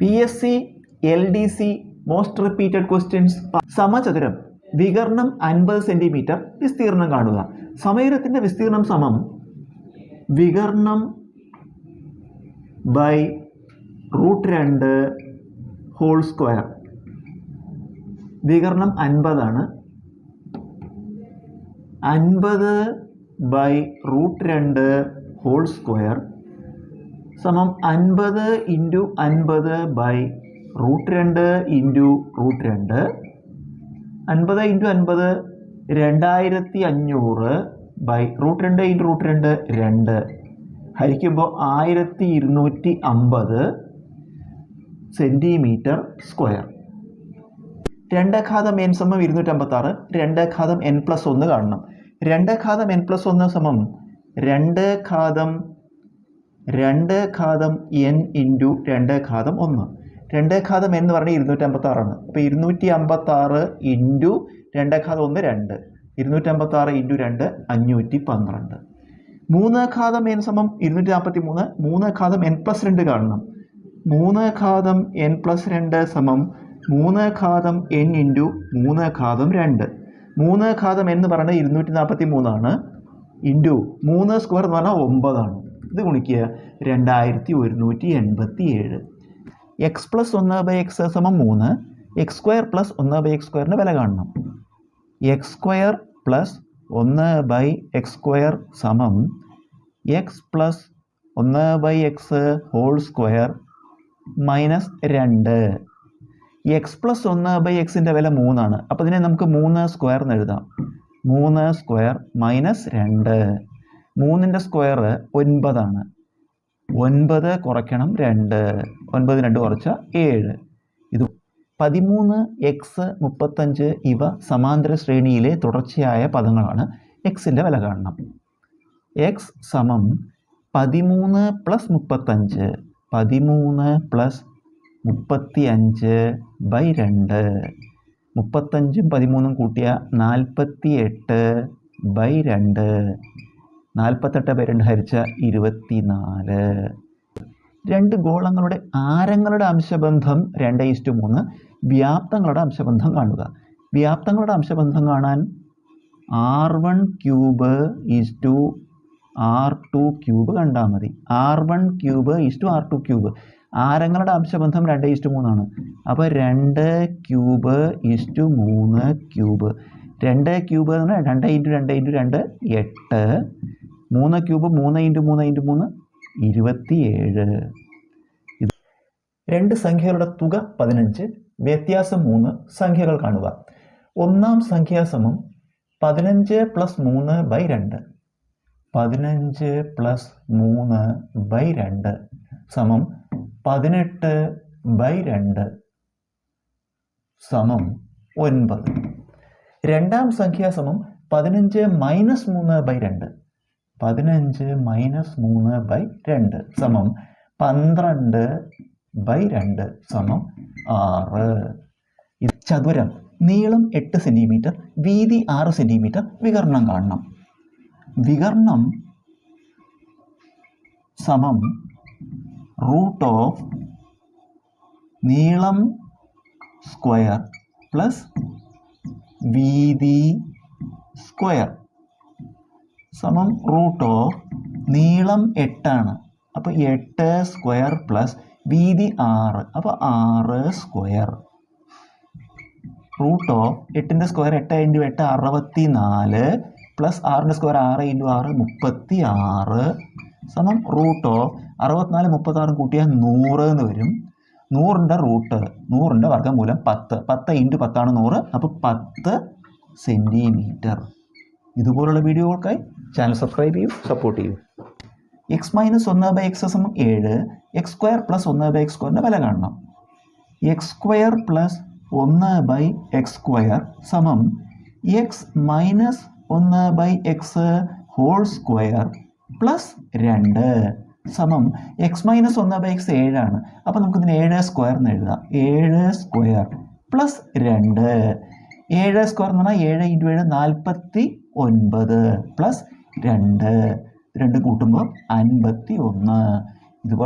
P S C L D C most repeated questions സമചതുരം വികർണം അൻപത് centimetre വിസ്തീർണം കാണുക. സമയത്തിന്റെ വിസ്തീർണം സമം വികർണം ബൈ റൂട്ട് രണ്ട് ഹോൾ സ്ക്വയർ വികർണം അൻപതാണ്. അൻപത് ബൈ റൂട്ട് രണ്ട് ഹോൾ സ്ക്വയർ സമം അൻപത് ഇന്റു അൻപത് ബൈ റൂട്ട് രണ്ട് ഇന്റു റൂട്ട് രണ്ട്. അൻപത് ഇന്റു അൻപത് രണ്ടായിരത്തി അഞ്ഞൂറ് ബൈ റൂട്ട് രണ്ട് ഇന്റു റൂട്ട് രണ്ട് രണ്ട്. ഹരിക്കുമ്പോൾ ആയിരത്തി ഇരുന്നൂറ്റി അമ്പത് സെന്റിമീറ്റർ സ്ക്വയർ. രണ്ട് ഘാതം എൻ സമം ഇരുന്നൂറ്റമ്പത്തി ആറ് രണ്ട് ഘാതം എൻ പ്ലസ് ഒന്ന് കാണണം. രണ്ട് ഘാതം എൻ പ്ലസ് ഒന്ന് സമം രണ്ട് ഘാതം രണ്ട് ഘാതം എൻ ഇന്റു രണ്ട് ഘാതം ഒന്ന്. രണ്ട് ഘാതം എന്ന് പറഞ്ഞാൽ ഇരുന്നൂറ്റി അമ്പത്താറാണ് അപ്പോൾ ഇരുന്നൂറ്റി അമ്പത്താറ് ഇന്റു രണ്ട് ഘാതം ഒന്ന് രണ്ട്. ഇരുന്നൂറ്റി അമ്പത്താറ് ഇന്റു രണ്ട് അഞ്ഞൂറ്റി പന്ത്രണ്ട് മൂന്ന് ഘാതം എൻ സമം ഇരുന്നൂറ്റി നാൽപ്പത്തി മൂന്ന് മൂന്ന് ഘാതം എൻ പ്ലസ് രണ്ട് കാണണം. മൂന്ന് ഘാതം എൻ പ്ലസ് രണ്ട് സമം മൂന്ന് ഘാതം എൻ ഇന്റു മൂന്ന് ഘാതം രണ്ട്. മൂന്ന് ഘാതം എന്ന് പറയുന്നത് ഇരുന്നൂറ്റി നാൽപ്പത്തി മൂന്നാണ് ഇന്റു മൂന്ന് സ്ക്വയർ എന്ന് പറഞ്ഞാൽ ഒമ്പതാണ്. ഇത് ഗുണിക്കുക രണ്ടായിരത്തി ഒരുന്നൂറ്റി എൺപത്തി ഏഴ് എക്സ് പ്ലസ് ഒന്ന് ബൈ എക്സ് സമം മൂന്ന് എക്സ് സ്ക്വയർ പ്ലസ് ഒന്ന് ബൈ എക്സ് സ്ക്വയറിന്റെ വില കാണണം. എക്സ് സ്ക്വയർ പ്ലസ് ഒന്ന് ബൈ എക്സ് സ്ക്വയർ സമം എക്സ് പ്ലസ് ഒന്ന് by x whole square minus രണ്ട്. എക്സ് പ്ലസ് ഒന്ന് ബൈ എക്സിന്റെ വില മൂന്നാണ്. അപ്പോൾ ഇതിനെ നമുക്ക് മൂന്ന് സ്ക്വയർ എന്ന് എഴുതാം. മൂന്ന് സ്ക്വയർ മൈനസ് രണ്ട്. മൂന്നിന്റെ സ്ക്വയർ ഒൻപതാണ്. ഒൻപത് കുറയ്ക്കണം രണ്ട്. ഒൻപത് രണ്ട് കുറച്ച ഏഴ്. ഇത് പതിമൂന്ന് എക്സ് മുപ്പത്തഞ്ച് ഇവ സമാന്തര ശ്രേണിയിലെ തുടർച്ചയായ പദങ്ങളാണ് എക്സിന്റെ വില കാണണം. എക്സ് സമം പതിമൂന്ന് പ്ലസ് മുപ്പത്തഞ്ച്. പതിമൂന്ന് പ്ലസ് മുപ്പത്തി അഞ്ച് ബൈ രണ്ട്. മുപ്പത്തഞ്ചും പതിമൂന്നും കൂട്ടിയ നാൽപ്പത്തി എട്ട് ബൈ രണ്ട്. നാൽപ്പത്തെട്ട് പേരുണ്ട് രണ്ട് ഹരിച്ച ഇരുപത്തി നാല് രണ്ട് ഗോളങ്ങളുടെ ആരങ്ങളുടെ അംശബന്ധം രണ്ട് ഇസ്റ്റു മൂന്ന്? വ്യാപ്തങ്ങളുടെ അംശബന്ധം കാണുക. വ്യാപ്തങ്ങളുടെ അംശബന്ധം കാണാൻ R one cube is to R two cube കണ്ടാൽ മതി. R one cube is to R two cube. ആരങ്ങളുടെ അംശബന്ധം രണ്ട് ഈസ് മൂന്നാണ്. അപ്പോൾ രണ്ട് ക്യൂബ് ഈസ് ടു മൂന്ന് ക്യൂബ്. രണ്ട് ക്യൂബ് എന്ന് പറഞ്ഞാൽ രണ്ട് ഇന്റു രണ്ട് ഇന്റു രണ്ട് എട്ട്. മൂന്ന് ക്യൂബ് മൂന്ന് ഇന്റു മൂന്ന് ഇന്റു മൂന്ന് ഇരുപത്തിയേഴ്. ഇത് രണ്ട് സംഖ്യകളുടെ തുക പതിനഞ്ച്. വ്യത്യാസം മൂന്ന് സംഖ്യകൾ കാണുക. ഒന്നാം സംഖ്യാസമം പതിനഞ്ച് പ്ലസ് മൂന്ന് ബൈ രണ്ട്. പതിനഞ്ച് പ്ലസ് മൂന്ന് ബൈ രണ്ട് സമം പതിനെട്ട് ബൈ രണ്ട് സമം ഒൻപത്. രണ്ടാം സംഖ്യാസമം പതിനഞ്ച് മൈനസ് മൂന്ന് ബൈ രണ്ട്. പതിനഞ്ച് മൈനസ് മൂന്ന് ബൈ രണ്ട് സമം പന്ത്രണ്ട് ബൈ രണ്ട് സമം ആറ്. ഇത് ചതുരം. നീളം എട്ട് സെന്റിമീറ്റർ വീതി ആറ് സെന്റിമീറ്റർ വികർണം കാണണം. വികർണം സമം റൂട്ട് ഓഫ് നീളം സ്ക്വയർ പ്ലസ് വീതി സ്ക്വയർ സമം റൂട്ട് ഓഫ് നീളം എട്ടാണ്. അപ്പോൾ എട്ട് സ്ക്വയർ പ്ലസ് വീതി ആറ്. അപ്പോൾ ആറ് സ്ക്വയർ റൂട്ട് ഓഫ് എട്ടിന്റെ സ്ക്വയർ എട്ട് ഇന്റു എട്ട് അറുപത്തി നാല് പ്ലസ് ആറിന്റെ സ്ക്വയർ ആറ് ഇന്റു ആറ് മുപ്പത്തി ആറ് സമം റൂട്ട് ഓഫ് അറുപത്തിനാല് മുപ്പത്താറും കൂട്ടിയാൽ നൂറ് എന്ന് വരും. നൂറിന്റെ റൂട്ട് നൂറിന്റെ വർഗമൂലം പത്ത്. പത്ത് ഇന്റു പത്താണ് നൂറ്. അപ്പോൾ പത്ത് സെന്റിമീറ്റർ ഇതുപോലുള്ള വീഡിയോകൾക്കായി ചാനൽ സബ്സ്ക്രൈബ് ചെയ്യൂ സപ്പോർട്ട് ചെയ്യൂ. എക്സ് മൈനസ് ഒന്ന് ബൈ എക്സ് സമം ഏഴ് എക്സ് സ്ക്വയർ പ്ലസ് ഒന്ന് ബൈ എക്സ് സ്ക്വയറിന്റെ വില കാണണം. എക്സ് സ്ക്വയർ പ്ലസ് ഒന്ന് ബൈ എക്സ് സ്ക്വയർ സമം എക്സ് മൈനസ് ഒന്ന് by x whole square plus രണ്ട്. സമം എക്സ് മൈനസ് ഒന്ന് ബൈ എക്സ് ഏഴാണ് അപ്പോൾ നമുക്കിതിന് ഏഴ് സ്ക്വയർ എന്ന് എഴുതാം. ഏഴ് സ്ക്വയർ പ്ലസ് രണ്ട്. ഏഴ് സ്ക്വയർ എന്ന് പറഞ്ഞാൽ ഏഴ് ഇന്റു ഏഴ് നാൽപ്പത്തി ഒൻപത് പ്ലസ് രണ്ട്. രണ്ട് കൂട്ടുമ്പോൾ അൻപത്തി ഒന്ന്